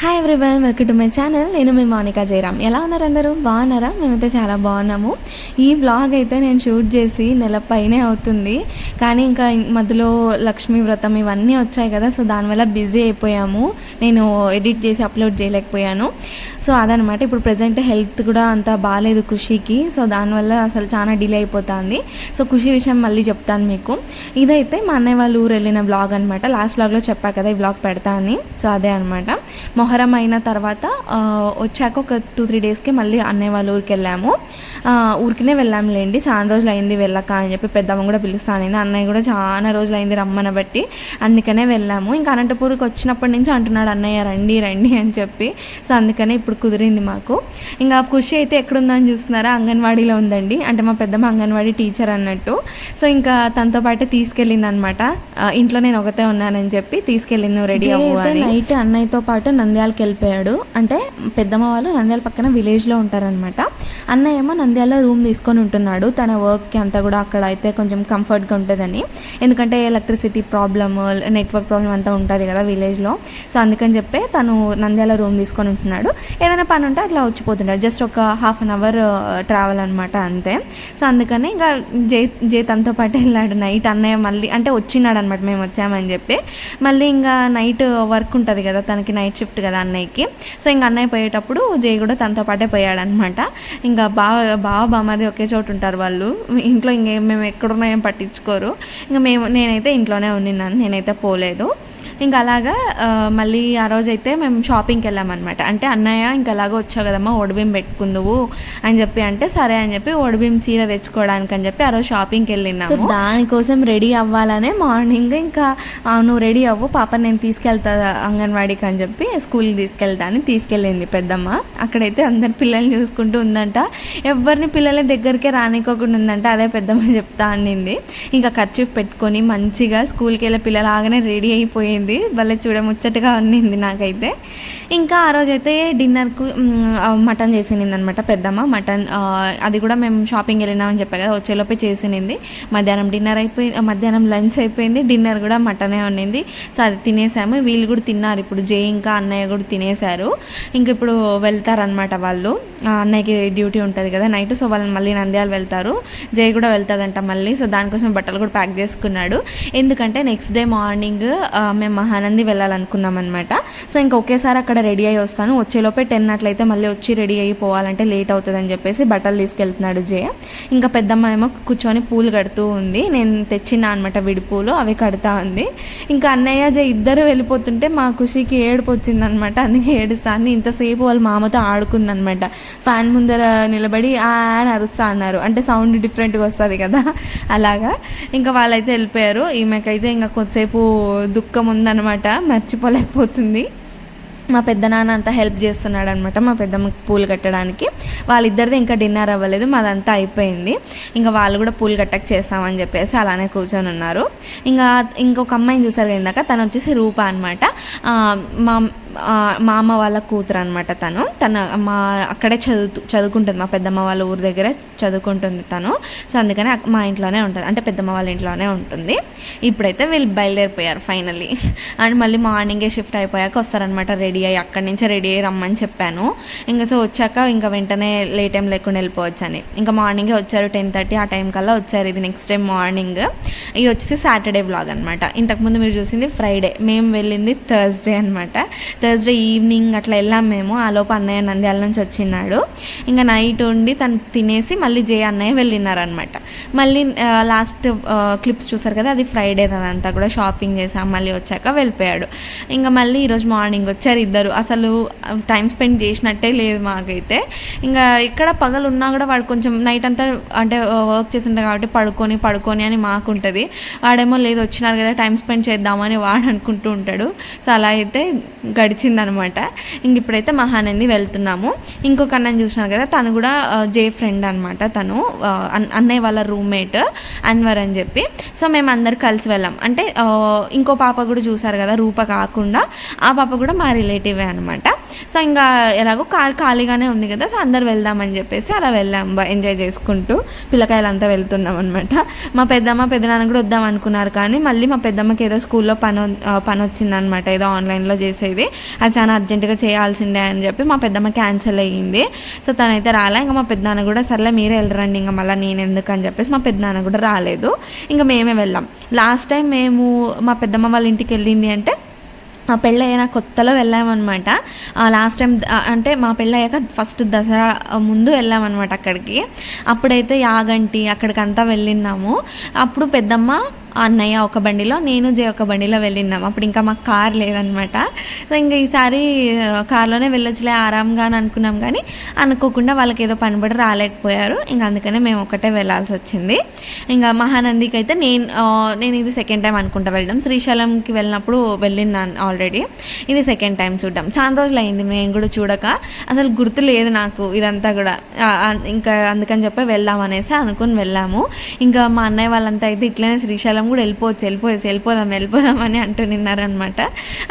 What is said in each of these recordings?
Hi everyone welcome to my channel నేను మీ మౌనికా జయరామ్. ఎలా ఉన్నారు అందరూ? బాగున్నారా? మేమైతే చాలా బాగున్నాము. ఈ వ్లాగ్ అయితే నేను షూట్ చేసి నెల పైనే అవుతుంది. కానీ ఇంకా మధ్యలో లక్ష్మీ వ్రతం ఇవన్నీ వచ్చాయి కదా సో దానివల్ల బిజీ అయిపోయాము. నేను ఎడిట్ చేసి అప్లోడ్ చేయలేకపోయాను. సో అదనమాట. ఇప్పుడు ప్రజెంట్ హెల్త్ కూడా అంత బాగాలేదు ఖుషీకి. సో దానివల్ల అసలు చాలా డిలే అయిపోతుంది. సో ఖుషి విషయం మళ్ళీ చెప్తాను మీకు. ఇదైతే మా అన్నయ్య వాళ్ళ ఊరు వెళ్ళిన బ్లాగ్ అనమాట లాస్ట్ బ్లాగ్లో చెప్పా కదా ఈ బ్లాగ్ పెడతా అని. సో అదే అనమాట మొహరం అయిన తర్వాత వచ్చాక ఒక టూ త్రీ డేస్కి మళ్ళీ అన్నయ్య వాళ్ళ ఊరికి వెళ్ళాము. ఊరికినే వెళ్ళాంలేండి. చాలా రోజులు అయింది వెళ్ళక అని చెప్పి పెద్దమ్మ కూడా పిలుస్తాను అన్నయ్య కూడా చాలా రోజులు అయింది రమ్మని బట్టి అందుకనే వెళ్ళాము. ఇంకా అనంతపూర్కి వచ్చినప్పటి నుంచి అంటున్నాడు అన్నయ్య రండి రండి అని చెప్పి. సో అందుకనే ఇప్పుడు కుదిరింది మాకు. ఇంకా ఖుషి అయితే ఎక్కడుందని చూస్తున్నారా? అంగన్వాడీలో ఉందండి. అంటే మా పెద్దమ్మ అంగన్వాడీ టీచర్ అన్నట్టు. సో ఇంకా తనతో పాటు తీసుకెళ్ళింది అనమాట ఇంట్లో నేను ఒకతే ఉన్నానని చెప్పి తీసుకెళ్ళింది నువ్వు రెడీ అవ్వు అని. నైట్ అన్నయ్యతో పాటు నంద్యాలకు వెళ్ళిపోయాడు. అంటే పెద్దమ్మ వాళ్ళు నంద్యాల పక్కన విలేజ్లో ఉంటారనమాట అన్నయ్య ఏమో నంద్యాలలో రూమ్ తీసుకొని ఉంటున్నాడు. తన వర్క్కి అంతా కూడా అక్కడ అయితే కొంచెం కంఫర్ట్గా ఉంటుందని. ఎందుకంటే ఎలక్ట్రిసిటీ ప్రాబ్లమ్ నెట్వర్క్ ప్రాబ్లమ్ అంతా ఉంటుంది కదా విలేజ్లో. సో అందుకని చెప్పి తను నంద్యాల రూమ్ తీసుకొని ఉంటున్నాడు. ఏదైనా పని ఉంటే అట్లా వచ్చిపోతుంటారు. జస్ట్ ఒక హాఫ్ అన్ అవర్ ట్రావెల్ అనమాట అంతే. సో అందుకని ఇంకా జై జే తనతో పాటు వెళ్ళాడు నైట్. అన్నయ్య మళ్ళీ అంటే వచ్చినాడు అనమాట మేము వచ్చామని చెప్పి. మళ్ళీ ఇంకా నైట్ వర్క్ ఉంటుంది కదా తనకి నైట్ షిఫ్ట్ కదా అన్నయ్యకి. సో ఇంకా అన్నయ్య పోయేటప్పుడు జై కూడా తనతో పాటే పోయాడనమాట ఇంకా బాగా బాగా బామ్మది ఒకే చోటు ఉంటారు వాళ్ళు. ఇంట్లో ఇంకేం మేము ఎక్కడున్నాయో పట్టించుకోరు. ఇంకా మేము నేనైతే ఇంట్లోనే ఉన్నాను నేనైతే పోలేదు. ఇంకా అలాగా మళ్ళీ ఆ రోజు అయితే మేము షాపింగ్కి వెళ్ళామన్నమాట అంటే అన్నయ్య ఇంకా అలాగ వచ్చావు కదమ్మా ఒడిబిం పెట్టుకుందువు అని చెప్పి అంటే సరే అని చెప్పి ఒడిబిం చీర తెచ్చుకోవడానికి అని చెప్పి ఆ రోజు షాపింగ్కి వెళ్ళినాము సో దానికోసం రెడీ అవ్వాలనే మార్నింగ్ ఇంకా నువ్వు రెడీ అవ్వు పాప నేను తీసుకెళ్తా అంగన్వాడీకి అని చెప్పి స్కూల్కి తీసుకెళ్తా అని తీసుకెళ్ళింది పెద్దమ్మ. అక్కడైతే అందరు పిల్లల్ని చూసుకుంటూ ఉందంట. ఎవరిని పిల్లల దగ్గరికే రానికోకుండా ఉందంట అదే పెద్దమ్మ చెప్తా అనింది. ఇంకా ఖర్చు పెట్టుకొని మంచిగా స్కూల్కి వెళ్ళే పిల్లలాగానే రెడీ అయిపోయింది. భలే చూడ ముచ్చటగా ఉన్నింది నాకైతే. ఇంకా ఆ రోజైతే డిన్నర్కు మటన్ చేసినింది అనమాట పెద్దమ్మ. మటన్ అది కూడా మేము షాపింగ్ వెళ్ళినామని చెప్పా కదా వచ్చేలోపే చేసినింది. మధ్యాహ్నం డిన్నర్ అయిపోయింది మధ్యాహ్నం లంచ్ అయిపోయింది. డిన్నర్ కూడా మటనే ఉన్నింది. సో అది తినేసాము. వీళ్ళు కూడా తిన్నారు. ఇప్పుడు జే ఇంకా అన్నయ్య కూడా తినేశారు. ఇంక ఇప్పుడు వెళ్తారనమాట వాళ్ళు. అన్నయ్యకి డ్యూటీ ఉంటుంది కదా నైట్ సో వాళ్ళని మళ్ళీ నంద్యాలు వెళ్తారు. జై కూడా వెళ్తాడంట మళ్ళీ. సో దానికోసం బట్టలు కూడా ప్యాక్ చేసుకున్నాడు. ఎందుకంటే నెక్స్ట్ డే మార్నింగ్ మేము మహానంది వెళ్ళాలనుకున్నాం అనమాట సో ఇంకా ఒకేసారి అక్కడ రెడీ అయ్యి వస్తాను. వచ్చేలోపే టెన్ అట్లయితే మళ్ళీ వచ్చి రెడీ అయిపోవాలంటే లేట్ అవుతుందని చెప్పేసి బట్టలు తీసుకెళ్తున్నాడు జయ. ఇంకా పెద్దమ్మ ఏమో కూర్చొని పూలు కడుతూ ఉంది. నేను తెచ్చిన అనమాట విడి పూలు అవి కడతా ఉంది. ఇంకా అన్నయ్య జయ ఇద్దరు వెళ్ళిపోతుంటే మా ఖుషికి ఏడుపు వచ్చిందనమాట అందుకే ఏడుస్తాను ఇంతసేపు వాళ్ళ మామతో ఆడుకుందనమాట ఫ్యాన్ ముందర నిలబడి ఆ అని అరుస్తా అన్నారు. అంటే సౌండ్ డిఫరెంట్గా వస్తుంది కదా అలాగా. ఇంకా వాళ్ళైతే వెళ్ళిపోయారు. ఈమెకైతే ఇంకా కొద్దిసేపు దుఃఖం అనమాట మర్చిపోలేకపోతుంది. మా పెద్దనాన్న అంతా హెల్ప్ చేస్తున్నాడు అనమాట మా పెద్దమ్మకి పూలు కట్టడానికి. వాళ్ళిద్దరిది ఇంకా డిన్నర్ అవ్వలేదు మాదంతా అయిపోయింది. ఇంకా వాళ్ళు కూడా పూలు కట్టక చేస్తామని చెప్పేసి అలానే కూర్చొని ఉన్నారు. ఇంకా ఇంకొక అమ్మాయిని చూసారు ఇందాక తను వచ్చేసి రూప అనమాట మా మా అమ్మ వాళ్ళ కూతురు అనమాట తను. తన మా అక్కడే చదువు చదువుకుంటుంది మా పెద్దమ్మ వాళ్ళ ఊరి దగ్గర చదువుకుంటుంది తను. సో అందుకనే మా ఇంట్లోనే ఉంటుంది. అంటే పెద్దమ్మ వాళ్ళ ఇంట్లోనే ఉంటుంది. ఇప్పుడైతే వీళ్ళు బయలుదేరిపోయారు ఫైనల్లీ అండ్ మళ్ళీ మార్నింగే షిఫ్ట్ అయిపోయాక వస్తారనమాట రెడీ అయ్యి అక్కడి నుంచే రెడీ అయ్యి రమ్మని చెప్పాను. ఇంకా సో వచ్చాక ఇంకా వెంటనే లేట్ టైం లేకుండా వెళ్ళిపోవచ్చు అని ఇంకా మార్నింగే వచ్చారు టెన్ థర్టీ ఆ టైం కల్లా వచ్చారు. ఇది నెక్స్ట్ డే మార్నింగ్ ఇది వచ్చేసి సాటర్డే బ్లాగ్ అనమాట ఇంతకుముందు మీరు చూసింది ఫ్రైడే మేము వెళ్ళింది థర్స్డే అనమాట థర్స్డే ఈవినింగ్ అట్లా వెళ్ళాం మేము. ఆ లోపు అన్నయ్య నంద్యాల నుంచి వచ్చినాడు ఇంకా నైట్ ఉండి తను తినేసి మళ్ళీ జే అన్నయ్య వెళ్ళినారనమాట మళ్ళీ లాస్ట్ క్లిప్స్ చూసారు కదా అది ఫ్రైడే అదంతా కూడా షాపింగ్ చేసాం మళ్ళీ వచ్చాక వెళ్ళిపోయాడు. ఇంకా మళ్ళీ ఈరోజు మార్నింగ్ వచ్చారు. ఇద్దరు. అసలు టైం స్పెండ్ చేసినట్టే లేదు మాకైతే. ఇంకా ఇక్కడ పగలు ఉన్నా కూడా వాడు కొంచెం నైట్ అంతా అంటే వర్క్ చేసింటారు కాబట్టి పడుకొని పడుకొని అని మాకు ఉంటుంది వాడేమో లేదు వచ్చినారు కదా టైం స్పెండ్ చేద్దామని వాడు అనుకుంటూ ఉంటాడు. సో అలా అయితే గడిచిందనమాట. ఇంక ఇప్పుడైతే మహానంది వెళ్తున్నాము. ఇంకొక అన్నని చూసినారు కదా తను కూడా జే ఫ్రెండ్ అనమాట తను. అన్- అన్నయ్య వాళ్ళ రూమ్మేట్ అన్వర్ అని చెప్పి. సో మేము అందరు కలిసి వెళ్ళాం. అంటే ఇంకో పాప కూడా చూసారు కదా రూప కాకుండా. ఆ పాప కూడా మా రిలేటివే అనమాట సో ఇంకా ఎలాగో కార్ ఖాళీగానే ఉంది కదా సో అందరు వెళ్దామని చెప్పేసి అలా వెళ్ళాం ఎంజాయ్ చేసుకుంటూ. పిల్లకాయలంతా వెళ్తున్నాం అనమాట మా పెద్దమ్మ పెద్దనాన్న కూడా వద్దాం అనుకున్నారు కానీ మళ్ళీ మా పెద్దమ్మకి ఏదో స్కూల్లో పని పని వచ్చిందనమాట ఏదో ఆన్లైన్లో చేసేది. అది చాలా అర్జెంటుగా చేయాల్సిందే అని చెప్పి మా పెద్దమ్మ క్యాన్సిల్ అయ్యింది. సో తనైతే రాలే ఇంకా మా పెద్దనాన్న కూడా సర్లే మీరే వెళ్ళరండి ఇంకా మళ్ళీ నేను ఎందుకు అని చెప్పేసి మా పెద్దనాన్న కూడా రాలేదు. ఇంకా మేమే వెళ్ళాం. లాస్ట్ టైం మేము మా పెద్దమ్మ వాళ్ళ ఇంటికి వెళ్ళింది అంటే మా పెళ్ళి అయిన కొత్తలో వెళ్ళామన్నమాట. లాస్ట్ టైం అంటే మా పెళ్ళి అయ్యాక ఫస్ట్ దసరా ముందు వెళ్ళామన్నమాట అక్కడికి. అప్పుడైతే యాగంటి అక్కడికి అంతా వెళ్ళినాము అప్పుడు పెద్దమ్మ అన్నయ్య ఒక బండిలో నేను జే ఒక బండిలో వెళ్ళినాం అప్పుడు ఇంకా మాకు కార్ లేదనమాట. సో ఇంకా ఈసారి కార్లోనే వెళ్ళొచ్చులే ఆరాంగా అని అనుకున్నాం కానీ అనుకోకుండా వాళ్ళకి ఏదో పనిబడి రాలేకపోయారు. ఇంకా అందుకనే మేము ఒకటే వెళ్ళాల్సి వచ్చింది. ఇంకా మహానందికి అయితే నేను నేను ఇది సెకండ్ టైం అనుకుంటా వెళ్ళడం. శ్రీశైలంకి వెళ్ళినప్పుడు వెళ్ళిన్నాను ఆల్రెడీ ఇది సెకండ్ టైం చూడడం. చాలా రోజులు అయింది నేను కూడా చూడక. అసలు గుర్తు లేదు నాకు ఇదంతా కూడా. ఇంకా అందుకని చెప్పి వెళ్దాం అనేసి అనుకుని వెళ్ళాము. ఇంకా మా అన్నయ్య వాళ్ళంతా అయితే ఇట్లనే శ్రీశైలం కూడా వెళ్ళిపోవచ్చు వెళ్ళిపోవచ్చు వెళ్ళిపోదాం వెళ్ళిపోదాం అని అంటున్నారనమాట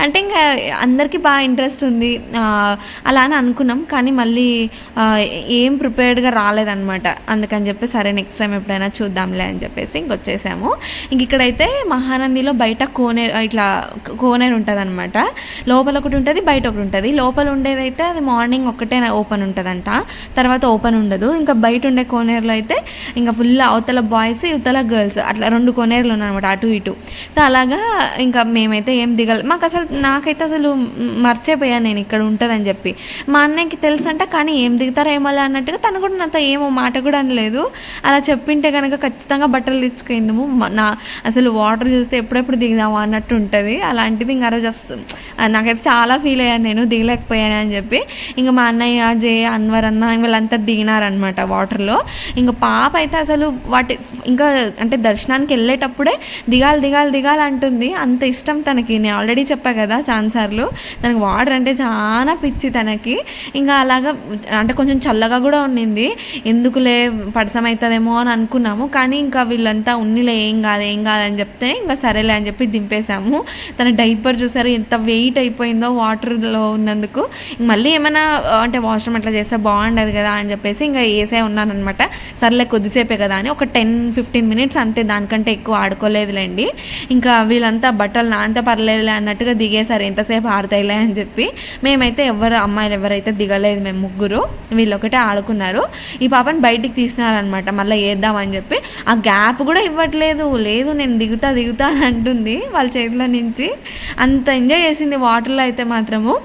అంటే ఇంకా అందరికీ బాగా ఇంట్రెస్ట్ ఉంది. అలా అని అనుకున్నాం. కానీ మళ్ళీ ఏం ప్రిపేర్డ్గా రాలేదన్నమాట. అందుకని చెప్పి సరే నెక్స్ట్ టైం ఎప్పుడైనా చూద్దాంలే అని చెప్పేసి ఇంక వచ్చేసాము. ఇంక ఇక్కడైతే మహానందిలో బయట కోనేరు ఇట్లా కోనేరు ఉంటుంది అనమాట లోపల ఒకటి ఉంటుంది బయట ఒకటి ఉంటుంది. లోపల ఉండేదైతే అది మార్నింగ్ ఒక్కటే ఓపెన్ ఉంటుందంట. తర్వాత ఓపెన్ ఉండదు. ఇంకా బయట ఉండే కోనేరులో అయితే ఇంకా ఫుల్ అవతల బాయ్స్ ఇవతల గర్ల్స్ అట్లా రెండు కోనేరులు అనమాట అటు ఇటు. సో అలాగా ఇంకా మేమైతే ఏం దిగాలి మాకు అసలు నాకైతే అసలు మర్చిపోయాను నేను ఇక్కడ ఉంటుందని చెప్పి. మా అన్నయ్యకి తెలుసు అంట కానీ ఏం దిగుతారో ఏమోలే అన్నట్టుగా తను కూడా నాతో ఏమో మాట కూడా అనలేదు. అలా చెప్పింటే కనుక ఖచ్చితంగా బట్టలు తెచ్చుకుందాము నా అసలు వాటర్ చూస్తే ఎప్పుడెప్పుడు దిగుదాము అన్నట్టు ఉంటుంది. అలాంటిది ఇంకా రోజు నాకైతే చాలా ఫీల్ అయ్యాను నేను దిగలేకపోయాను అని చెప్పి. ఇంకా మా అన్నయ్య జే అన్వర్ అన్న వీళ్ళంతా దిగినారనమాట వాటర్లో. ఇంకా పాప అయితే అసలు వాటి ఇంకా అంటే దర్శనానికి వెళ్ళేటప్పుడు దిగాలి దిగాలి దిగాలి అంటుంది. అంత ఇష్టం తనకి. నేను ఆల్రెడీ చెప్పా కదా చాలాసార్లు తనకి వాటర్ అంటే చాలా పిచ్చి తనకి. ఇంకా అలాగా అంటే కొంచెం చల్లగా కూడా ఉండింది ఎందుకులే పడసం అవుతుందేమో అని అనుకున్నాము. కానీ ఇంకా వీళ్ళంతా ఉన్నిలే ఏం కాదు ఏం కాదని చెప్తే ఇంకా సరేలే అని చెప్పి దింపేశాము. తన డైపర్ చూసారు ఎంత వెయిట్ అయిపోయిందో వాటర్లో ఉన్నందుకు. మళ్ళీ ఏమైనా అంటే వాష్రూమ్ అట్లా చేస్తే బాగుండదు కదా అని చెప్పేసి ఇంకా వేసే ఉన్నానమాట సర్లే కొద్దిసేపే కదా అని ఒక టెన్ ఫిఫ్టీన్ మినిట్స్ అంతే దానికంటే ఎక్కువ ఆడుకోలేదులేండి ఇంకా వీళ్ళంతా బట్టలు నాంత పర్లేదులే అన్నట్టుగా దిగేశారు. ఎంతసేపు ఆడతాయిలే అని చెప్పి మేమైతే ఎవరు అమ్మాయిలు ఎవరైతే దిగలేదు మేము ముగ్గురు వీళ్ళు ఒకటే ఆడుకున్నారు. ఈ పాపని బయటికి తీసినారనమాట మళ్ళీ వేద్దామని చెప్పి ఆ గ్యాప్ కూడా ఇవ్వట్లేదు. లేదు నేను దిగుతా దిగుతా అని అంటుంది వాళ్ళ చేతిలో నుంచి. అంత ఎంజాయ్ చేసింది వాటర్లో అయితే మాత్రము.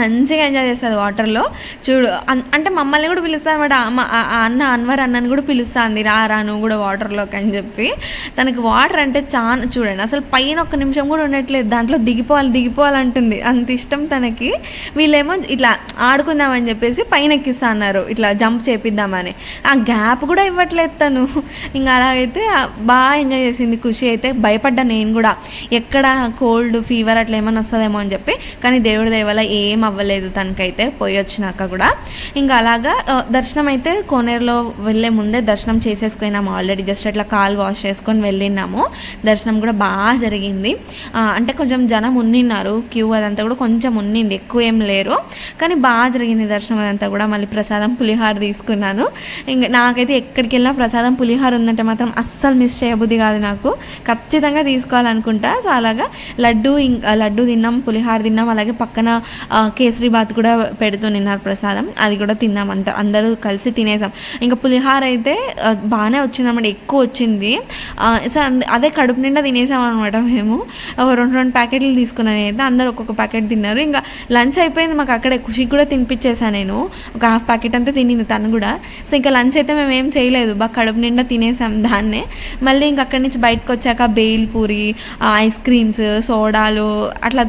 మంచిగా ఎంజాయ్ చేస్తుంది వాటర్లో చూడు అంటే మమ్మల్ని కూడా పిలుస్తుంది అనమాట అన్న అన్వర్ అన్నని కూడా పిలుస్తుంది. రా రా నువ్వు కూడా వాటర్లోకి అని చెప్పి. తనకి వాటర్ అంటే చాలా చూడండి అసలు పైన ఒక్క నిమిషం కూడా ఉండట్లేదు. దాంట్లో దిగిపోవాలి దిగిపోవాలంటుంది అంత ఇష్టం తనకి. వీళ్ళేమో ఇట్లా ఆడుకుందామని చెప్పేసి పైన ఎక్కిస్తా అన్నారు. ఇట్లా జంప్ చేపిద్దామని ఆ గ్యాప్ కూడా ఇవ్వట్లేదు తను. ఇంకా అలాగైతే బాగా ఎంజాయ్ చేసింది. ఖుషి అయితే భయపడ్డా నేను కూడా. ఎక్కడ కోల్డ్ ఫీవర్ అట్లా ఏమైనా వస్తుందేమో అని చెప్పి. కానీ దేవుడి దయ ఏం అవ్వలేదు తనకైతే పోయి వచ్చినాక కూడా. ఇంకా అలాగా దర్శనం అయితే కోనేరులో వెళ్ళే ముందే దర్శనం చేసేసుకున్నాము. ఆల్రెడీ జస్ట్ అట్లా కాల్ వాష్ చేసుకొని వెళ్ళినాము. దర్శనం కూడా బాగా జరిగింది. అంటే కొంచెం జనం ఉన్నిన్నారు. క్యూ అదంతా కూడా కొంచెం ఉన్నింది. ఎక్కువ ఏం లేరు. కానీ బాగా జరిగింది దర్శనం అదంతా కూడా. మళ్ళీ ప్రసాదం పులిహార తీసుకున్నాను. ఇంకా నాకైతే ఎక్కడికి వెళ్ళినా ప్రసాదం పులిహార ఉందంటే మాత్రం అస్సలు మిస్ చేయబుద్ధి కాదు నాకు. ఖచ్చితంగా తీసుకోవాలనుకుంటా. సో అలాగా లడ్డు ఇంకా లడ్డు తిన్నాం పులిహార తిన్నాం. అలాగే పక్కన కేసరీబాత్ కూడా పెడుతూ ప్రసాదం. అది కూడా తిన్నాం అంత అందరూ కలిసి తినేసాం. ఇంకా పులిహార అయితే బాగానే వచ్చిందన్నమాట ఎక్కువ వచ్చింది. సో అదే కడుపు నిండా తినేసాం అనమాట మేము. రెండు రెండు ప్యాకెట్లు తీసుకున్నాను అయితే అందరూ ఒక్కొక్క ప్యాకెట్ తిన్నారు. ఇంకా లంచ్ అయిపోయింది మాకు అక్కడే ఖుషికి కూడా తినిపించేసాను నేను. ఒక హాఫ్ ప్యాకెట్ అంతా తినింది తను కూడా. సో ఇంకా లంచ్ అయితే మేము ఏం చేయలేదు. బాగా కడుపు నిండా తినేసాం దాన్నే. మళ్ళీ ఇంక అక్కడి నుంచి బయటకు వచ్చాక బేల్ పూరి ఐస్ క్రీమ్స్ సోడాలు అట్లా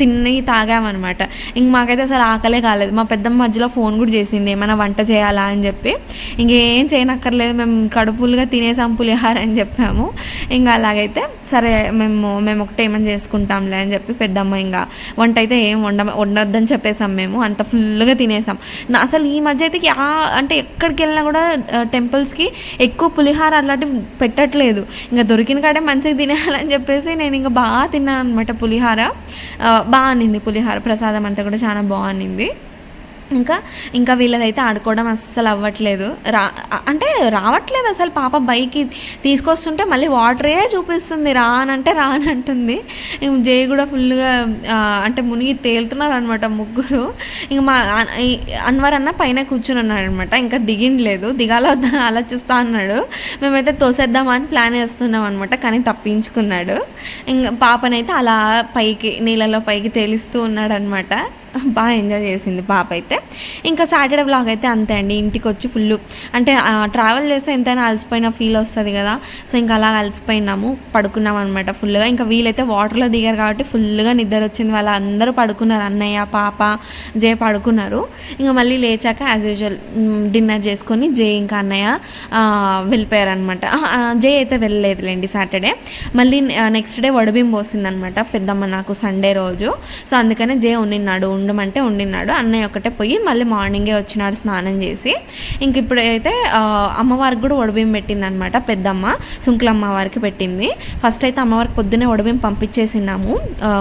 తిని తాగామన్నమాట. ఇంక మాకైతే అసలు ఆకలే కాలేదు. మా పెద్దమ్మ మధ్యలో ఫోన్ కూడా చేసింది ఏమైనా వంట చేయాలా? అని చెప్పి. ఇంకేం చేయనక్కర్లేదు మేము కడుపులుగా తినేసాం పులిహార అని చెప్పాము. ఇంకా అలాగైతే సరే మేము మేము ఒకటే ఏమని చేసుకుంటాంలే అని చెప్పి పెద్దమ్మ ఇంకా వంట అయితే ఏం వండ వండొద్దని చెప్పేసాం మేము. అంత ఫుల్గా తినేసాం నా అసలు ఈ మధ్య అయితే అంటే ఎక్కడికి వెళ్ళినా కూడా టెంపుల్స్కి ఎక్కువ పులిహార అలాంటివి పెట్టట్లేదు. ఇంకా దొరికిన కాడే మంచిగా తినేయాలని చెప్పేసి నేను ఇంకా బాగా తిన్నాను అనమాట పులిహార బాగా అనింది పులిహార. ప్రసాదం అంతా కూడా చాలా బాగుంది ఇంకా ఇంకా వీళ్ళదైతే ఆడుకోవడం అస్సలు అవ్వట్లేదు. రా అంటే రావట్లేదు అసలు పాప బైక్ తీసుకొస్తుంటే మళ్ళీ వాటరే చూపిస్తుంది. రానంటే రానంటుంది ఇంక జై కూడా ఫుల్గా అంటే మునిగి తేలుతున్నారు అనమాట ముగ్గురు. ఇంక మా అన్వర్ అన్న పైన కూర్చుని ఉన్నాడు అనమాట ఇంకా దిగిండలేదు. దిగాల ఆలోచిస్తా అన్నాడు. మేమైతే తోసేద్దామని ప్లాన్ వేస్తున్నాం అనమాట కానీ తప్పించుకున్నాడు. ఇంకా పాపనైతే అలా పైకి నీళ్ళలో పైకి తేలిస్తూ ఉన్నాడనమాట బాగా ఎంజాయ్ చేసింది పాప అయితే. ఇంకా సాటర్డే బ్లాగ్ అయితే అంతే అండి ఇంటికి వచ్చి ఫుల్ అంటే ట్రావెల్ చేస్తే ఎంతైనా అలసిపోయిన ఫీల్ వస్తుంది కదా. సో ఇంకా అలా అలసిపోయినాము పడుకున్నాం అనమాట ఫుల్గా ఇంకా వీలైతే వాటర్లో దిగారు కాబట్టి ఫుల్గా నిద్ర వచ్చింది. వాళ్ళ అందరూ పడుకున్నారు అన్నయ్య పాప జే పడుకున్నారు. ఇంకా మళ్ళీ లేచాక యాజ్ యూజువల్ డిన్నర్ చేసుకొని జే ఇంకా అన్నయ్య వెళ్ళిపోయారు అనమాట జే అయితే వెళ్ళలేదులేండి సాటర్డే. మళ్ళీ నెక్స్ట్ డే వడబిం పోసిందనమాట పెద్దమ్మ నాకు సండే రోజు. సో అందుకనే జే ఉండినాడు ఉండమంటే ఉండినాడు అన్నయ్య ఒకటే పోయి మళ్ళీ మార్నింగే వచ్చినాడు స్నానం చేసి. ఇంక ఇప్పుడైతే అమ్మవారికి కూడా వడబిం పెట్టింది అనమాట పెద్దమ్మ. సుంకుల అమ్మవారికి పెట్టింది. ఫస్ట్ అయితే అమ్మవారికి పొద్దునే ఒడిబిం పంపించేసినాము.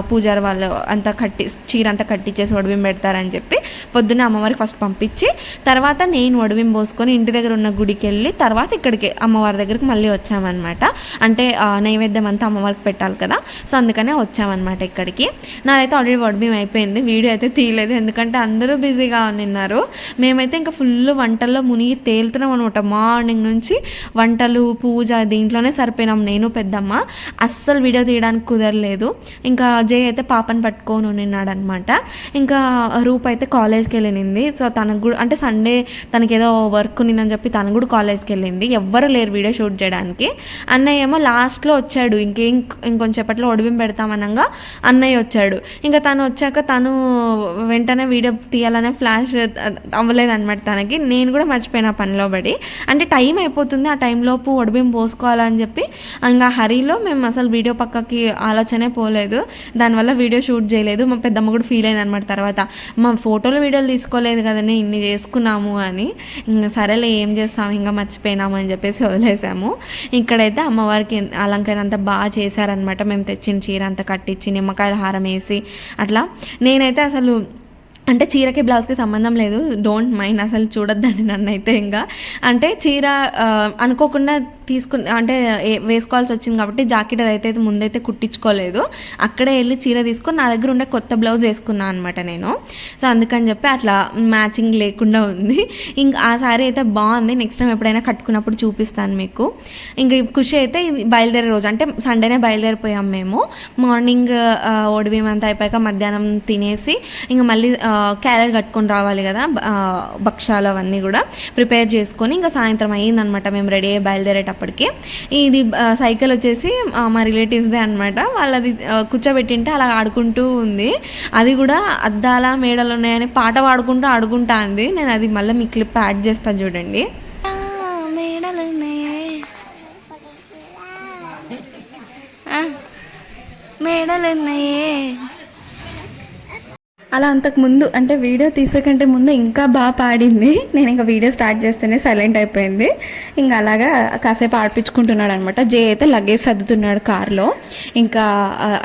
పూజారి వాళ్ళు అంతా కట్టి చీర అంతా కట్టించేసి వడబిం పెడతారని చెప్పి పొద్దునే అమ్మవారికి ఫస్ట్ పంపించి తర్వాత నేను వడబిం పోసుకొని ఇంటి దగ్గర ఉన్న గుడికి వెళ్ళి తర్వాత ఇక్కడికి అమ్మవారి దగ్గరికి మళ్ళీ వచ్చామన్నమాట అంటే నైవేద్యం అంతా అమ్మవారికి పెట్టాలి కదా. సో అందుకనే వచ్చామన్నమాట ఇక్కడికి. నాదైతే ఆల్రెడీ వడబిం అయిపోయింది. వీడియో అయితే తీయలేదు. ఎందుకంటే అందరూ బిజీగా ఉన్నారు మేమైతే ఇంకా ఫుల్ వంటల్లో మునిగి తేలుతున్నాం అనమాట మార్నింగ్ నుంచి వంటలు పూజ దీంట్లోనే సరిపోయినాం. నేను పెద్దమ్మ. అస్సలు వీడియో తీయడానికి కుదరలేదు. ఇంకా జే అయితే పాపని పట్టుకొని ఉన్నాడనమాట ఇంకా రూప్ అయితే కాలేజ్కి వెళ్ళింది. సో తనకు కూడా అంటే సండే తనకి ఏదో వర్క్ ఉన్నదని చెప్పి తను కూడా కాలేజ్కి వెళ్ళింది. ఎవ్వరు లేరు వీడియో షూట్ చేయడానికి. అన్నయ్య ఏమో లాస్ట్లో వచ్చాడు. ఇంకేం ఇంకొంచెప్పట్లో ఒడిబిం పెడతామనగా అన్నయ్య వచ్చాడు. ఇంకా తను వచ్చాక తను వెంటనే వీడియో తీయాలనే ఫ్లాష్ అవ్వలేదు అనమాట తనకి. నేను కూడా మర్చిపోయిన పనిలో పడి. అంటే టైం అయిపోతుంది ఆ టైంలోపు ఒడిబిం పోసుకోవాలని చెప్పి. ఇంకా హరిలో మేము అసలు వీడియో పక్కకి ఆలోచనే పోలేదు. దానివల్ల వీడియో షూట్ చేయలేదు. మా పెద్దమ్మ కూడా ఫీల్ అయింది అనమాట తర్వాత. మా ఫోటోలు వీడియోలు తీసుకోలేదు కదనే ఇన్ని చేసుకున్నాము అని. ఇంకా సరేలే ఏం చేస్తాం ఇంకా మర్చిపోయినాము అని చెప్పేసి వదిలేసాము. ఇక్కడైతే అమ్మవారికి అలంకరణ అంతా బాగా చేశారనమాట మేము తెచ్చిన చీర అంతా కట్టించి నిమ్మకాయల హారం వేసి అట్లా. నేనైతే అసలు నేను అంటే చీరకి బ్లౌజ్కి సంబంధం లేదు. డోంట్ మైండ్ అసలు చూడొద్దండి నన్ను అయితే ఇంకా. అంటే చీర అనుకోకుండా తీసుకుని అంటే ఏ- వేసుకోవాల్సి వచ్చింది కాబట్టి జాకెట్ అయితే ముందైతే కుట్టించుకోలేదు. అక్కడే వెళ్ళి చీర తీసుకొని నా దగ్గర ఉండే కొత్త బ్లౌజ్ వేసుకున్నాను అనమాట నేను. సో అందుకని చెప్పి అట్లా మ్యాచింగ్ లేకుండా ఉంది. ఇంకా ఆ సారీ అయితే బాగుంది. నెక్స్ట్ టైం ఎప్పుడైనా కట్టుకున్నప్పుడు చూపిస్తాను మీకు. ఇంకా ఖుషి అయితే బయలుదేరే రోజు. అంటే సండేనే బయలుదేరిపోయాం మేము. మార్నింగ్ ఓడిబియ్యం అయిపోయాక మధ్యాహ్నం తినేసి ఇంకా మళ్ళీ క్యారెట్ కట్టుకొని రావాలి కదా భక్షాలు అవన్నీ కూడా ప్రిపేర్ చేసుకొని ఇంకా సాయంత్రం అయ్యిందనమాట. మేము రెడీ అయ్యి బయలుదేరేటప్పటికి. ఇది సైకిల్ వచ్చేసి మా రిలేటివ్స్దే అనమాట. వాళ్ళది కూర్చోబెట్టింటే అలా ఆడుకుంటూ ఉంది. అది కూడా అద్దాల మేడలు ఉన్నాయని పాట పాడుకుంటూ ఆడుకుంటా ఉంది. నేను అది మళ్ళీ మీ క్లిప్ యాడ్ చేస్తాను చూడండి. మేడలున్నాయే అలా అంతకు ముందు అంటే వీడియో తీసేకంటే ముందు ఇంకా బాగా పాడింది. నేను ఇంకా వీడియో స్టార్ట్ చేస్తేనే సైలెంట్ అయిపోయింది. ఇంకా అలాగా కాసేపు ఆడిపించుకుంటున్నాడు అనమాట జే అయితే లగేజ్ సర్దుతున్నాడు కార్లో. ఇంకా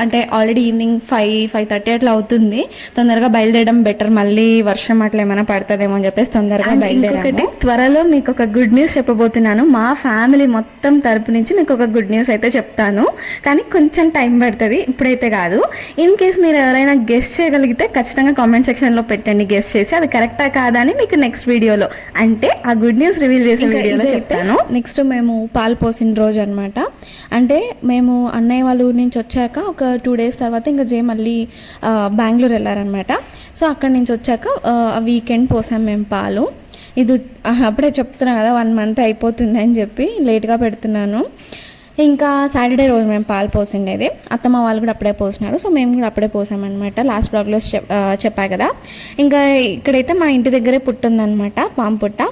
అంటే already evening five five thirty అట్లా అవుతుంది. తొందరగా బయలుదేరడం బెటర్. మళ్ళీ వర్షం అట్లా ఏమైనా పడుతుందేమో అని చెప్పేసి తొందరగా బయలుదేరాము త్వరలో మీకు ఒక గుడ్ న్యూస్ చెప్పబోతున్నాను. మా ఫ్యామిలీ మొత్తం తరపు నుంచి మీకు ఒక గుడ్ న్యూస్ అయితే చెప్తాను. కానీ కొంచెం టైం పడుతుంది. ఇప్పుడైతే కాదు. ఇన్ కేస్ మీరు ఎవరైనా గెస్ట్ చేయగలిగితే ఖచ్చితంగా కామెంట్ సెక్షన్లో పెట్టండి గెస్ట్ చేసి. అది కరెక్టా కాదా అని మీకు నెక్స్ట్ వీడియోలో అంటే ఆ గుడ్ న్యూస్ రివీల్ చేసే వీడియోలో చెప్తాను. నెక్స్ట్ మేము పాలు పోసిన రోజు అనమాట అంటే మేము అన్నయ్య వాళ్ళ ఊరి నుంచి వచ్చాక ఒక టూ డేస్ తర్వాత ఇంకా జే మళ్ళీ బెంగళూరు వెళ్ళారనమాట సో అక్కడి నుంచి వచ్చాక వీకెండ్ పోసాం మేము పాలు. ఇది అప్పుడే చెప్తున్నా కదా వన్ మంత్ అయిపోతుంది అని చెప్పి లేట్గా పెడుతున్నాను. ఇంకా సాటర్డే రోజు మేము పాలు పోసిండేది. అత్తమ్మ వాళ్ళు కూడా అప్పుడే పోసినారు. సో మేము కూడా అప్పుడే పోసామన్నమాట. లాస్ట్ బ్లాగ్లో చెప్పా కదా. ఇంకా ఇక్కడైతే మా ఇంటి దగ్గరే పుట్టు ఉందన్నమాట పాము పుట్ట.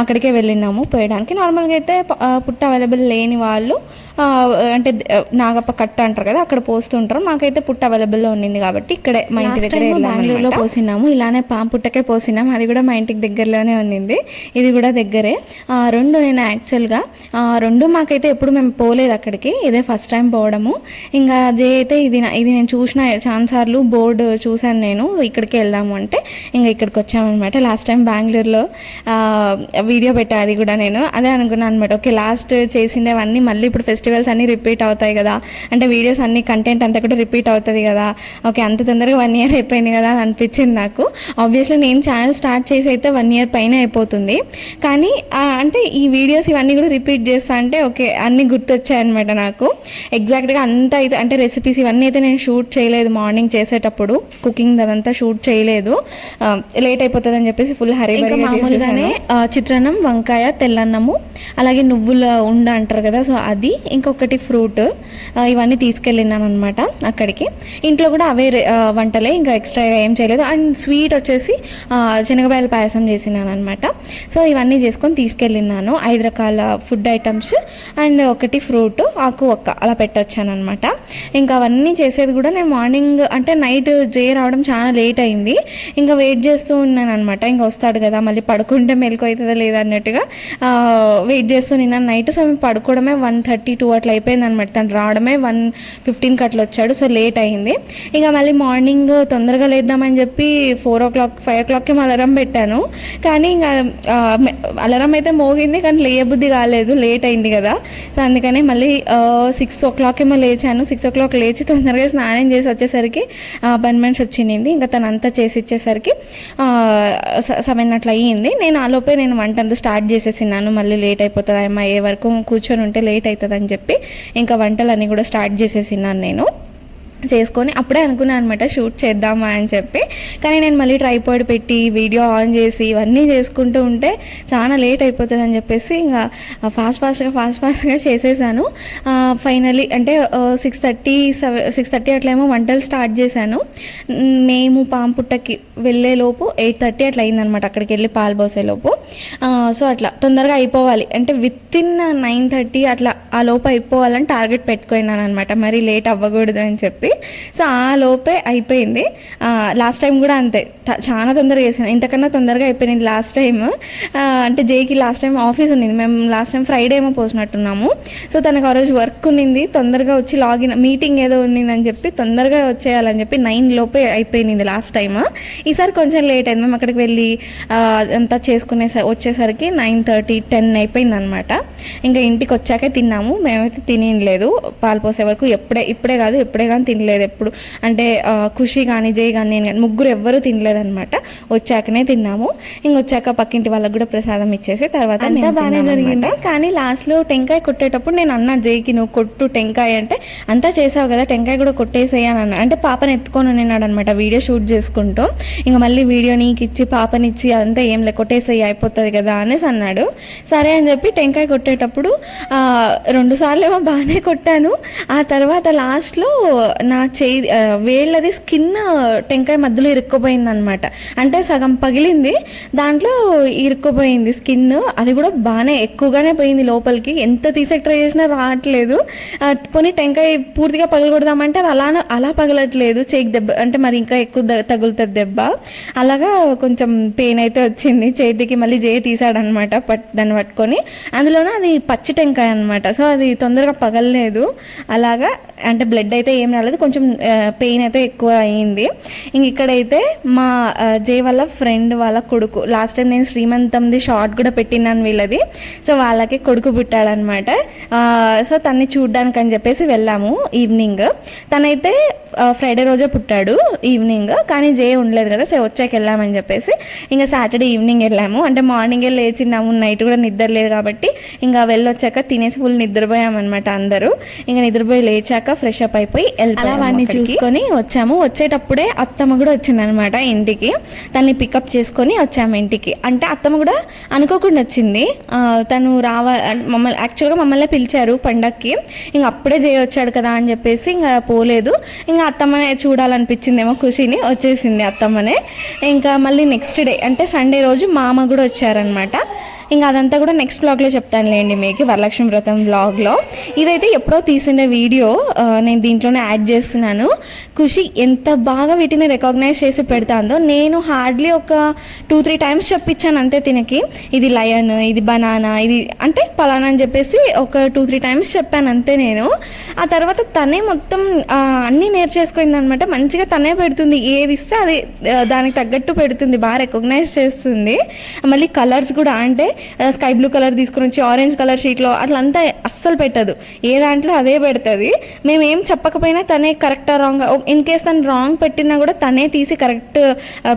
అక్కడికే వెళ్ళినాము పోయడానికి. నార్మల్గా అయితే పుట్ట అవైలబుల్ లేని వాళ్ళు అంటే నాగప్ప కట్ట అంటారు కదా అక్కడ పోస్తుంటారు మాకైతే పుట్ట అవైలబుల్లో ఉండింది కాబట్టి ఇక్కడే మా ఇంటి దగ్గర బెంగళూరులో పోసినాము. ఇలానే పాము పుట్టకే పోసినాం. అది కూడా మా ఇంటికి దగ్గరలోనే ఉన్నింది ఇది కూడా దగ్గరే. రెండు నేను యాక్చువల్గా రెండు మాకైతే ఎప్పుడు మేము పోలేదు. అక్కడికి. ఇదే ఫస్ట్ టైం పోవడము. ఇంకా జే అయితే ఇది ఇది నేను చూసిన చాలా సార్లు బోర్డు చూశాను నేను. ఇక్కడికి వెళ్దాము అంటే ఇంకా ఇక్కడికి వచ్చామన్నమాట. లాస్ట్ టైం బెంగళూరులో వీడియో పెట్టా అది కూడా నేను. అదే అనుకున్నాను అనమాట ఓకే లాస్ట్ చేసిండేవన్నీ మళ్ళీ ఇప్పుడు ఫెస్టివల్స్ అన్నీ రిపీట్ అవుతాయి కదా. అంటే వీడియోస్ అన్ని కంటెంట్ అంతా కూడా రిపీట్ అవుతుంది కదా. ఓకే అంత తొందరగా వన్ ఇయర్ అయిపోయింది కదా అని అనిపించింది నాకు. ఆబ్వియస్లీ నేను ఛానల్ స్టార్ట్ చేసి అయితే వన్ ఇయర్ పైన అయిపోతుంది. కానీ అంటే ఈ వీడియోస్ ఇవన్నీ కూడా రిపీట్ చేస్తా అంటే ఓకే అన్నీ గుర్తొచ్చాయన్నమాట నాకు. ఎగ్జాక్ట్గా అంతా అయితే అంటే రెసిపీస్ ఇవన్నీ అయితే నేను షూట్ చేయలేదు మార్నింగ్ చేసేటప్పుడు. కుకింగ్ అదంతా షూట్ చేయలేదు. లేట్ అయిపోతుంది అని చెప్పేసి ఫుల్ హరీ మామూలుగానే చిత్రాన్నం వంకాయ తెల్లన్నము అలాగే నువ్వుల ఉండ అంటారు కదా సో అది ఇంకొకటి ఫ్రూట్ ఇవన్నీ తీసుకెళ్ళినాను అనమాట అక్కడికి. ఇంట్లో కూడా అవే వంటలే ఇంకా ఎక్స్ట్రాగా ఏం చేయలేదు. అండ్ స్వీట్ వచ్చేసి శనగపాయల పాయసం చేసినాను అనమాట సో ఇవన్నీ చేసుకొని తీసుకెళ్ళినాను. ఐదు రకాల ఫుడ్ ఐటమ్స్ అండ్ ఒకటి ఫ్రూట్ ఆకు ఒక్క అలా పెట్టొచ్చాను అనమాట ఇంకా అవన్నీ చేసేది కూడా నేను మార్నింగ్ అంటే నైట్ జే రావడం చాలా లేట్ అయింది. ఇంకా వెయిట్ చేస్తూ ఉన్నాను అనమాట ఇంకా వస్తాడు కదా మళ్ళీ పడుకుంటే మెలకు అవుతుందా లేదా అన్నట్టుగా వెయిట్ చేస్తూ నిన్నాను నైట్ సో మేము పడుకోవడమే వన్ థర్టీ టూ అట్లా అయిపోయింది అనమాట తను రావడమే వన్ ఫిఫ్టీన్కి అట్లా వచ్చాడు సో లేట్ అయింది. ఇంకా మళ్ళీ మార్నింగ్ తొందరగా లేద్దామని చెప్పి ఫోర్ ఓ క్లాక్ ఫైవ్ ఓ క్లాక్కి అలారం పెట్టాను. కానీ ఇంకా అలారం అయితే మోగింది కానీ లేయబుద్ధి కాలేదు లేట్ అయింది కదా. సో అందుకని మళ్ళీ సిక్స్ ఓ క్లాక్ ఏమో లేచాను. సిక్స్ ఓ క్లాక్ లేచి తొందరగా స్నానం చేసి వచ్చేసరికి పని మనిషి వచ్చింది ఇంకా తను అంతా చేసి ఇచ్చేసరికి సెవెన్ అట్లా అయ్యింది. నేను ఆలోపే నేను వంట అంతా స్టార్ట్ చేసేసినాను మళ్ళీ లేట్ అయిపోతుంది అమ్మ ఏ వరకు కూర్చొని ఉంటే లేట్ అవుతుంది అని చెప్పి ఇంకా వంటలన్నీ కూడా స్టార్ట్ చేసేసినాను నేను. చేసుకొని అప్పుడే అనుకున్నాను అనమాట షూట్ చేద్దామా? అని చెప్పి. కానీ నేను మళ్ళీ ట్రైపాడ్ పెట్టి వీడియో ఆన్ చేసి ఇవన్నీ చేసుకుంటూ ఉంటే చాలా లేట్ అయిపోతుంది అని చెప్పేసి ఇంకా ఫాస్ట్ ఫాస్ట్గా ఫాస్ట్ ఫాస్ట్గా చేసేసాను. ఫైనలీ అంటే six thirty seven six thirty అట్లేమో వంటలు స్టార్ట్ చేశాను. మేము పాంపుట్టకి వెళ్ళే లోపు ఎయిట్ థర్టీ అట్లా అయిందనమాట అక్కడికి వెళ్ళి పాలు పోసేలోపు సో అట్లా తొందరగా అయిపోవాలి. అంటే విత్ ఇన్ నైన్ థర్టీ అట్లా ఆ లోపు అయిపోవాలని టార్గెట్ పెట్టుకున్నాను అనమాట మరి లేట్ అవ్వకూడదు అని చెప్పి. సో ఆ లోపే అయిపోయింది. లాస్ట్ టైం కూడా అంతే. చాలా తొందరగా చేశాను. ఇంతకన్నా తొందరగా అయిపోయింది లాస్ట్ టైం అంటే జేకి లాస్ట్ టైం ఆఫీస్ ఉండింది మేము లాస్ట్ టైం ఫ్రైడే ఏమో పోసినట్టున్నాము. సో తనకు ఆ రోజు వర్క్ ఉన్నింది. తొందరగా వచ్చి లాగిన్ మీటింగ్ ఏదో ఉండిందని చెప్పి తొందరగా వచ్చేయాలని చెప్పి నైన్ లోపే అయిపోయింది లాస్ట్ టైం ఈసారి కొంచెం లేట్ అయింది. మేము అక్కడికి వెళ్ళి అంతా చేసుకునే వచ్చేసరికి నైన్ థర్టీ టెన్ అయిపోయింది అనమాట ఇంకా ఇంటికి వచ్చాకే తిన్నాము. మేమైతే తినలేదు పాలు పోసే వరకు ఎప్పుడే ఇప్పుడే కాదు ఎప్పుడే కానీ తినలేదు. ఎప్పుడు. అంటే ఖుషి కానీ జై కానీ నేను కానీ ముగ్గురు ఎవ్వరూ తినలేదన్నమాట. వచ్చాకనే తిన్నాము. ఇంక వచ్చాక పక్కింటి వాళ్ళకి కూడా ప్రసాదం ఇచ్చేసి తర్వాత అంతా బాగానే జరిగింది? కానీ లాస్ట్లో టెంకాయ కొట్టేటప్పుడు నేను అన్నా జైకి నువ్వు కొట్టు టెంకాయ అంటే అంతా చేసావు కదా టెంకాయ కూడా కొట్టేసేయి అని అన్నా. అంటే పాపని ఎత్తుకొని ఉన్నాడు అనమాట వీడియో షూట్ చేసుకుంటూ. ఇంకా మళ్ళీ వీడియో నీకు ఇచ్చి పాపనిచ్చి అదంతా ఏం లే కొట్టేసేయి అయిపోతుంది కదా అనేసి అన్నాడు. సరే అని చెప్పి టెంకాయ కొట్టేటప్పుడు ఆ, రెండు సార్లు ఏమో బాగానే కొట్టాను. ఆ తర్వాత లాస్ట్లో నా చేయి వేళ్ళది స్కిన్ టెంకాయ మధ్యలో ఇరుక్కుపోయింది అనమాట అంటే సగం పగిలింది దాంట్లో ఇరుక్కుపోయింది స్కిన్. అది కూడా బాగానే ఎక్కువగానే పోయింది లోపలికి. ఎంత తీసే ట్రై చేసినా రావట్లేదు. పోనీ టెంకాయ పూర్తిగా పగలకూడదామంటే అది అలా అలా పగలట్లేదు. చేయికి దెబ్బ అంటే మరి ఇంకా ఎక్కువ తగులుతుంది దెబ్బ. అలాగా కొంచెం పెయిన్ అయితే వచ్చింది. చేతికి మళ్ళీ చేయి తీసాడనమాట పట్ దాన్ని పట్టుకొని. అందులోనే అది పచ్చి టెంకాయ అనమాట సో అది తొందరగా పగలలేదు. అలాగా అంటే బ్లడ్ అయితే ఏం రాలేదు. కొంచెం పెయిన్ అయితే ఎక్కువ అయింది ఇంక ఇక్కడైతే మా జే వాళ్ళ ఫ్రెండ్ వాళ్ళ కొడుకు. లాస్ట్ టైం నేను శ్రీమంతంది షార్ట్ కూడా పెట్టినాను వీళ్ళది. సో వాళ్ళకి కొడుకు పుట్టాడనమాట. సో తన్ని చూడ్డానికి అని చెప్పేసి వెళ్ళాము ఈవినింగ్ తనైతే ఫ్రైడే రోజే పుట్టాడు ఈవినింగ్ కానీ జే ఉండలేదు కదా సో వచ్చాక వెళ్ళామని చెప్పేసి ఇంకా సాటర్డే ఈవినింగ్ వెళ్ళాము. అంటే మార్నింగే లేచినాము నైట్ కూడా నిద్ర లేదు కాబట్టి ఇంకా వెళ్ళొచ్చాక తినేసి ఫుల్ నిద్రపోయామన్నమాట అందరూ. ఇంకా నిద్రపోయి లేచాక ఫ్రెష్ అప్ అయిపోయి వెళ్ళిపోయాము అలా వాడిని చూసుకొని వచ్చాము. వచ్చేటప్పుడే అత్తమ్మ కూడా వచ్చిందనమాట ఇంటికి. తనని పికప్ చేసుకొని వచ్చాము ఇంటికి. అంటే అత్తమ్మ కూడా అనుకోకుండా వచ్చింది. తను రావ మమ్మల్ని యాక్చువల్గా మమ్మల్ని పిలిచారు పండక్కి. ఇంక అప్పుడే జయ వచ్చాడు కదా అని చెప్పేసి ఇంకా పోలేదు. ఇంకా అత్తమ్మనే చూడాలనిపించిందేమో ఖుషిని. వచ్చేసింది అత్తమ్మనే. ఇంకా మళ్ళీ నెక్స్ట్ డే అంటే సండే రోజు మామ కూడా వచ్చారనమాట ఇంకా అదంతా కూడా నెక్స్ట్ బ్లాగ్లో చెప్తానులేండి మీకు వరలక్ష్మి వ్రతం బ్లాగ్లో ఇదైతే ఎప్పుడో తీసిన వీడియో నేను దీంట్లోనే యాడ్ చేస్తున్నాను. ఖుషి ఎంత బాగా వీటిని రికగ్నైజ్ చేసి పెడతాందో. నేను హార్డ్లీ ఒక టూ త్రీ టైమ్స్ చెప్పించాను అంతే తినకి. ఇది లయన్ ఇది బనానా ఇది అంటే పలానా అని చెప్పేసి ఒక టూ త్రీ టైమ్స్ చెప్పాను అంతే నేను. ఆ తర్వాత తనే మొత్తం అన్నీ నేర్చేసుకుంది అనమాట మంచిగా తనే పెడుతుంది. ఏది ఇస్తే అది దానికి తగ్గట్టు పెడుతుంది. బాగా రికగ్నైజ్ చేస్తుంది. మళ్ళీ కలర్స్ కూడా అంటే స్కై బ్లూ కలర్ తీసుకుని వచ్చి ఆరెంజ్ కలర్ షీట్లో అట్లంతా అస్సలు పెట్టదు. ఏ దాంట్లో అదే పెడుతుంది. మేమేం చెప్పకపోయినా తనే కరెక్టా రాంగ్ ఇన్ కేస్ తను రాంగ్ పెట్టినా కూడా తనే తీసి కరెక్ట్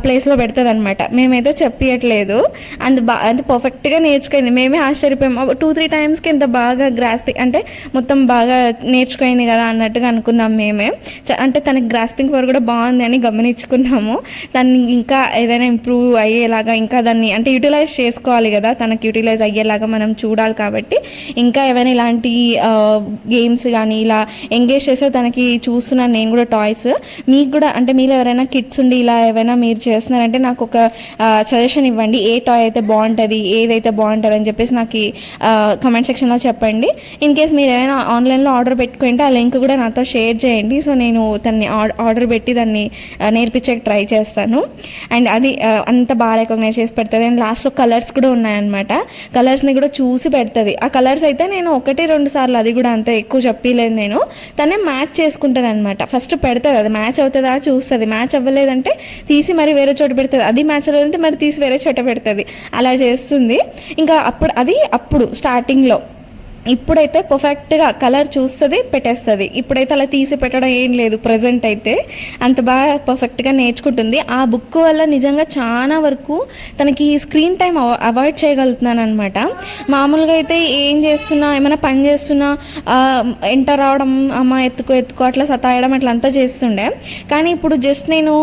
ప్లేస్లో పెడుతుంది అనమాట మేమైతే చెప్పియట్లేదు. అండ్ బా అంత పర్ఫెక్ట్గా నేర్చుకుంది. మేమే ఆశ్చర్యపోయాము టూ త్రీ టైమ్స్కి ఇంత బాగా గ్రాస్పింగ్ అంటే మొత్తం బాగా నేర్చుకుంది కదా అన్నట్టుగా అనుకున్నాం మేమే. అంటే తనకి గ్రాస్పింగ్ పవర్ కూడా బాగుంది అని గమనించుకున్నాము. దాన్ని ఇంకా ఏదైనా ఇంప్రూవ్ అయ్యేలాగా ఇంకా దాన్ని అంటే యూటిలైజ్ చేసుకోవాలి కదా మనకు యూటిలైజ్ అయ్యేలాగా మనం చూడాలి కాబట్టి. ఇంకా ఏమైనా ఇలాంటి గేమ్స్ కానీ ఇలా ఎంగేజ్ చేస్తే తనకి చూస్తున్నాను నేను కూడా టాయ్స్ మీకు కూడా అంటే మీరు ఎవరైనా కిడ్స్ ఉండి ఇలా ఏమైనా మీరు చేస్తున్నారంటే నాకు ఒక సజెషన్ ఇవ్వండి. ఏ టాయ్ అయితే బాగుంటుంది ఏదైతే బాగుంటుంది అని చెప్పేసి నాకు కమెంట్ సెక్షన్లో చెప్పండి. ఇన్ కేస్ మీరు ఏమైనా ఆన్లైన్లో ఆర్డర్ పెట్టుకుంటే ఆ లింక్ కూడా నాతో షేర్ చేయండి. సో నేను దాన్ని ఆర్డర్ పెట్టి దాన్ని నేర్పించే ట్రై చేస్తాను. అండ్ అది అంత బాగా రికగ్నైజ్ చేసి పెడుతుంది అండ్ లాస్ట్లో కలర్స్ కూడా ఉన్నాయన్నమాట. అనమాట కలర్స్ని కూడా చూసి పెడుతుంది. ఆ కలర్స్ అయితే నేను ఒకటి రెండు సార్లు అది కూడా అంత ఎక్కువ చెప్పలేదు నేను. తనే మ్యాచ్ చేసుకుంటుంది అనమాట ఫస్ట్ పెడుతుంది అది మ్యాచ్ అవుతుందా చూస్తుంది. మ్యాచ్ అవ్వలేదంటే తీసి మరి వేరే చోట పెడుతుంది. అది మ్యాచ్ అవ్వలేదంటే మరి తీసి వేరే చోట పెడుతుంది. అలా చేస్తుంది. ఇంకా అప్పుడు అది అప్పుడు స్టార్టింగ్లో ఇప్పుడైతే పర్ఫెక్ట్గా కలర్ చూస్తుంది పెట్టేస్తుంది. ఇప్పుడైతే అలా తీసి పెట్టడం ఏం లేదు ప్రజెంట్ అయితే. అంత బాగా పర్ఫెక్ట్గా నేర్చుకుంటుంది. ఆ బుక్ వల్ల నిజంగా చాలా వరకు తనకి స్క్రీన్ టైం అవాయిడ్ చేయగలుగుతున్నాను అనమాట మామూలుగా అయితే ఏం చేస్తున్నా ఏమైనా పని చేస్తున్నా ఎంటర్ రావడం అమ్మ ఎత్తుకో ఎత్తుకో అట్లా సతాయడం అట్లా అంతా చేస్తుండే. కానీ ఇప్పుడు జస్ట్ నేను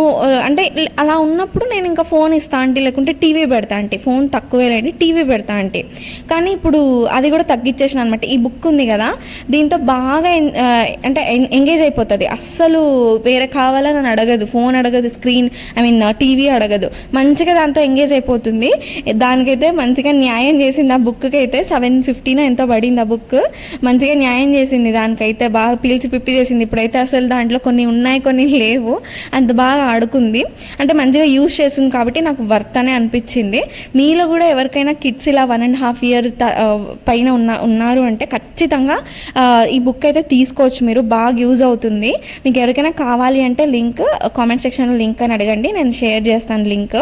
అంటే అలా ఉన్నప్పుడు నేను ఇంకా ఫోన్ ఇస్తా అంటే లేకుంటే టీవీ పెడతా అంటే ఫోన్ తక్కువేలేండి టీవీ పెడతా అంటే కానీ ఇప్పుడు అది కూడా తగ్గించేసిన అనమాట ఈ బుక్ ఉంది కదా దీంతో బాగా అంటే ఎంగేజ్ అయిపోతుంది. అస్సలు వేరే కావాలని అని అడగదు. ఫోన్ అడగదు స్క్రీన్ ఐ మీన్ టీవీ అడగదు. మంచిగా దాంతో ఎంగేజ్ అయిపోతుంది. దానికైతే మంచిగా న్యాయం చేసింది ఆ బుక్కి అయితే సెవెన్ ఫిఫ్టీన్ ఎంతో పడింది ఆ బుక్ మంచిగా న్యాయం చేసింది దానికైతే. బాగా పీల్చి పిప్పి చేసింది. ఇప్పుడైతే అసలు దాంట్లో కొన్ని ఉన్నాయి కొన్ని లేవు. అంత బాగా ఆడుకుంది. అంటే మంచిగా యూజ్ చేస్తుంది కాబట్టి నాకు వర్త్ అనే అనిపించింది. మీలో కూడా ఎవరికైనా కిడ్స్ ఇలా వన్ అండ్ హాఫ్ ఇయర్ పైన ఉన్న ఉన్నారు అంటే ఖచ్చితంగా ఈ బుక్ అయితే తీసుకోవచ్చు మీరు. బాగా యూజ్ అవుతుంది. మీకు ఎవరికైనా కావాలి అంటే లింక్ కామెంట్ సెక్షన్లో లింక్ అని అడగండి. నేను షేర్ చేస్తాను link.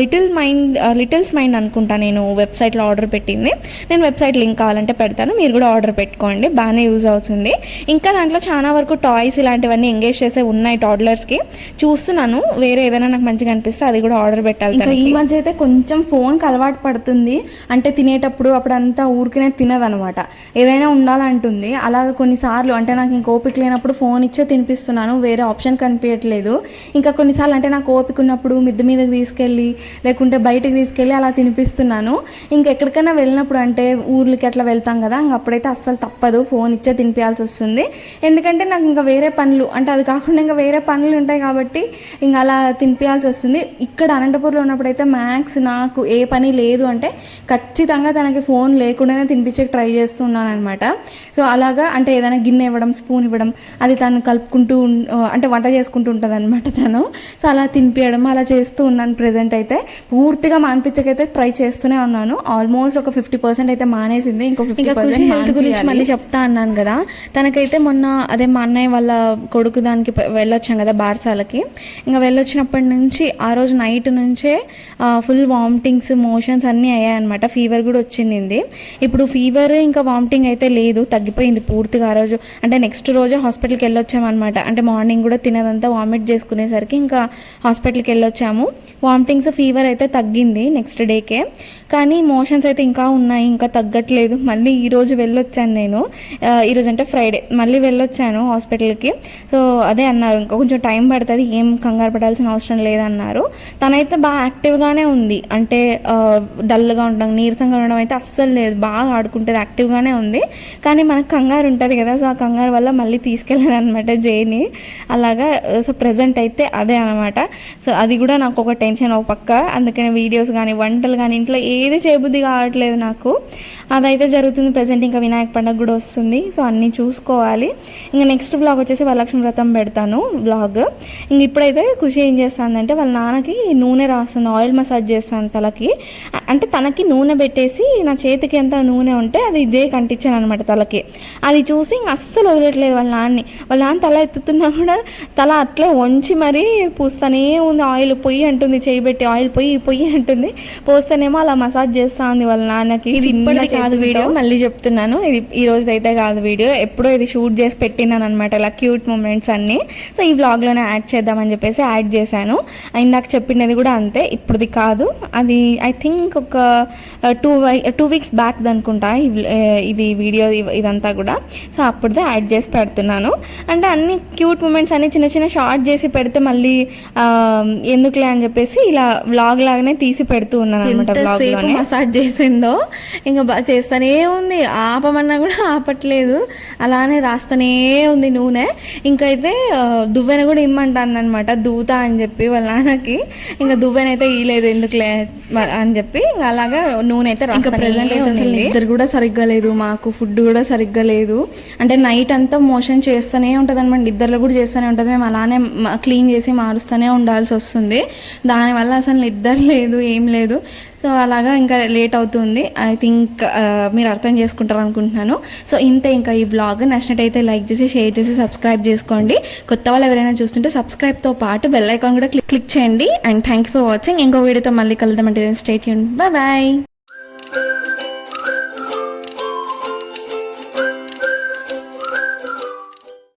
Little mind littles mind అనుకుంటా నేను వెబ్సైట్లో ఆర్డర్ పెట్టింది. నేను వెబ్సైట్ లింక్ కావాలంటే పెడతాను. మీరు కూడా ఆర్డర్ పెట్టుకోండి. బాగానే యూజ్ అవుతుంది. ఇంకా దాంట్లో చాలా వరకు టాయ్స్ ఇలాంటివన్నీ ఎంగేజ్ చేసే ఉన్నాయి టాడ్లర్స్కి చూస్తున్నాను. వేరే ఏదైనా నాకు మంచిగా అనిపిస్తే అది కూడా ఆర్డర్ పెట్టాలి ఇంకా ఈ. మధ్య అయితే కొంచెం ఫోన్కి అలవాటు పడుతుంది. అంటే తినేటప్పుడు అప్పుడంతా ఊరికనే తినదనమాట. ఏదైనా ఉండాలంటుంది. అలాగ కొన్నిసార్లు అంటే నాకు ఇంక ఓపిక లేనప్పుడు ఫోన్ ఇచ్చే తినిపిస్తున్నాను. వేరే ఆప్షన్ కనిపించట్లేదు. ఇంకా కొన్నిసార్లు అంటే నాకు ఓపిక ఉన్నప్పుడు మిద్దె మీదకి తీసుకెళ్ళి లేకుంటే బయటకు తీసుకెళ్ళి అలా తినిపిస్తున్నాను. ఇంకా ఎక్కడికైనా వెళ్ళినప్పుడు అంటే ఊర్లకి అట్లా వెళ్తాం కదా ఇంక అప్పుడైతే అస్సలు తప్పదు. ఫోన్ ఇచ్చే తినిపించాల్సి వస్తుంది. ఎందుకంటే నాకు ఇంకా వేరే పనులు అంటే అది కాకుండా ఇంకా వేరే పనులు ఉంటాయి కాబట్టి ఇంకా అలా తినిపించాల్సి వస్తుంది. ఇక్కడ అనంతపూర్లో ఉన్నప్పుడైతే మ్యాక్స్ నాకు ఏ పని లేదు అంటే ఖచ్చితంగా తనకి ఫోన్ లేకుండానే తినిపించే ట్రై చేస్తాను చేస్తున్నాను అనమాట సో అలాగా అంటే ఏదైనా గిన్నె ఇవ్వడం స్పూన్ ఇవ్వడం అది తను కలుపుకుంటూ అంటే వంట చేసుకుంటూ ఉంటుంది అనమాట తను. సో అలా తినిపించడం అలా చేస్తూ ఉన్నాను ప్రెజెంట్ అయితే. పూర్తిగా మానిపించకైతే ట్రై చేస్తూనే ఉన్నాను. ఆల్మోస్ట్ ఒక ఫిఫ్టీ పర్సెంట్ అయితే మానేసింది ఇంకో ఫిఫ్టీ ఖుషి హెల్త్ గురించి మళ్ళీ చెప్తా అన్నాను కదా. తనకైతే మొన్న అదే మా అన్నయ్య వాళ్ళ కొడుకు దానికి వెళ్ళొచ్చాం కదా బార్సాలకి. ఇంకా వెళ్ళొచ్చినప్పటి నుంచి ఆ రోజు నైట్ నుంచే ఫుల్ వామిటింగ్స్ మోషన్స్ అన్నీ అయ్యాయన్నమాట. ఫీవర్ కూడా వచ్చింది ఇప్పుడు ఫీవర్ ఇంకా ఇంకా వామిటింగ్ అయితే లేదు తగ్గిపోయింది పూర్తిగా ఆ రోజు. అంటే నెక్స్ట్ రోజు హాస్పిటల్కి వెళ్ళొచ్చామన్నమాట అంటే మార్నింగ్ కూడా తినదంతా వామిట్ చేసుకునేసరికి ఇంకా హాస్పిటల్కి వెళ్ళొచ్చాము. వామిటింగ్స్ ఫీవర్ అయితే తగ్గింది నెక్స్ట్ డేకే కానీ మోషన్స్ అయితే ఇంకా ఉన్నాయి ఇంకా తగ్గట్లేదు. మళ్ళీ ఈరోజు వెళ్ళొచ్చాను నేను. ఈరోజు అంటే ఫ్రైడే మళ్ళీ వెళ్ళొచ్చాను హాస్పిటల్కి సో అదే అన్నారు. ఇంకా కొంచెం టైం పడుతుంది ఏం కంగారు పడాల్సిన అవసరం లేదన్నారు. తనైతే బాగా యాక్టివ్గానే ఉంది. అంటే డల్గా ఉండడం నీరసంగా ఉండడం అయితే అస్సలు లేదు. బాగా ఆడుకుంటుంది యాక్టివ్గానే ఉంది. కానీ మనకు కంగారు ఉంటుంది కదా సో ఆ కంగారు వల్ల మళ్ళీ తీసుకెళ్ళాను అనమాట జేని. అలాగా సో ప్రజెంట్ అయితే అదే అనమాట సో అది కూడా నాకు ఒక టెన్షన్ ఒక పక్క. అందుకని వీడియోస్ కానీ వంటలు కానీ ఇంట్లో ఏది చేయబుద్ధి కావట్లేదు నాకు. అదైతే జరుగుతుంది ప్రజెంట్. ఇంకా వినాయక పండుగ కూడా వస్తుంది. సో అన్నీ చూసుకోవాలి. ఇంకా నెక్స్ట్ బ్లాగ్ వచ్చేసి వరలక్ష్మి వ్రతం పెడతాను బ్లాగ్ ఇంక ఇప్పుడైతే ఖుషి ఏం చేస్తుందంటే వాళ్ళ నాన్నకి నూనె రాస్తుంది ఆయిల్ మసాజ్ చేస్తాను తలకి. అంటే తనకి నూనె పెట్టేసి నా చేతికి ఎంత నూనె ఉంటే అది జేకి అంటించాను అనమాట తలకి. అది చూసి ఇంక అస్సలు వదిలేట్లేదు వాళ్ళ నాన్ని వాళ్ళ నాన్న తల ఎత్తుతున్నా కూడా తల అట్లే వంచి మరీ పూస్తానే ఉంది. ఆయిల్ పొయ్యి అంటుంది చేయి పెట్టి ఆయిల్ పొయ్యి పొయ్యి అంటుంది. పోస్తేనేమో అలా మసాజ్ చేస్తా ఉంది వాళ్ళ నాన్నకి. ఇది ఇప్పటిది కాదు వీడియో మళ్ళీ చెప్తున్నాను. ఇది ఈ రోజు అయితే కాదు వీడియో. ఎప్పుడో ఇది షూట్ చేసి పెట్టినాను అనమాట ఇలా క్యూట్ మూమెంట్స్ అన్నీ. సో ఈ బ్లాగ్లోనే యాడ్ చేద్దామని చెప్పేసి యాడ్ చేశాను. ఇందాక చెప్పినది కూడా అంతే. ఇప్పుడుది కాదు. అది ఐ థింక్ ఒక టూ టూ వీక్స్ బ్యాక్ అనుకుంటా. ఆ, ఇది వీడియో ఇదంతా కూడా. సో అప్పుడుదే యాడ్ చేసి పెడుతున్నాను. అంటే అన్ని క్యూట్ మూమెంట్స్ అన్ని చిన్న చిన్న షార్ట్ చేసి పెడితే మళ్ళీ ఎందుకులే అని చెప్పేసి ఇలా వ్లాగ్ లాగానే తీసి పెడుతూ ఉన్నాను అనమాట ఎంతసేపు మసాజ్ చేసిందో ఇంకా చేస్తూనే ఉంది. ఆపమన్నా కూడా ఆపట్లేదు. అలానే రాస్తూనే ఉంది నూనె. ఇంకైతే దువ్వెన కూడా ఇమ్మంటాను అనమాట దూతా అని చెప్పి వాళ్ళ నాన్నకి. ఇంకా దువ్వెన అయితే ఇయలేదు ఎందుకులే అని చెప్పి. ఇంకా అలాగా నూనె అయితే రాస్తూనే నిద్ర కూడా సరిగ్గా లేదు మాకు ఫుడ్ కూడా సరిగ్గా లేదు. అంటే నైట్ అంతా మోషన్ చేస్తూనే ఉంటుంది అనమాట నిద్రలో కూడా చేస్తూనే ఉంటుంది. మేము అలానే క్లీన్ చేసి మారుస్తూనే ఉండాల్సి వస్తుంది. దానివల్ల అసలు నిద్ర లేదు ఏం లేదు. సో అలాగా ఇంకా లేట్ అవుతుంది. ఐ థింక్ uh, మీరు అర్థం చేసుకుంటారు అనుకుంటున్నాను సో ఇంతే ఇంకా ఈ బ్లాగ్ నచ్చినట్టయితే లైక్ చేసి షేర్ చేసి సబ్స్క్రైబ్ చేసుకోండి. కొత్త వాళ్ళు ఎవరైనా చూస్తుంటే సబ్స్క్రైబ్తో పాటు బెల్ ఐకాన్ కూడా క్లిక్ క్లిక్ చేయండి. And thank you for watching ఇంకో వీడియోతో మళ్ళీ కలుద్దామంటే స్టేట్ బాయ్ బాయ్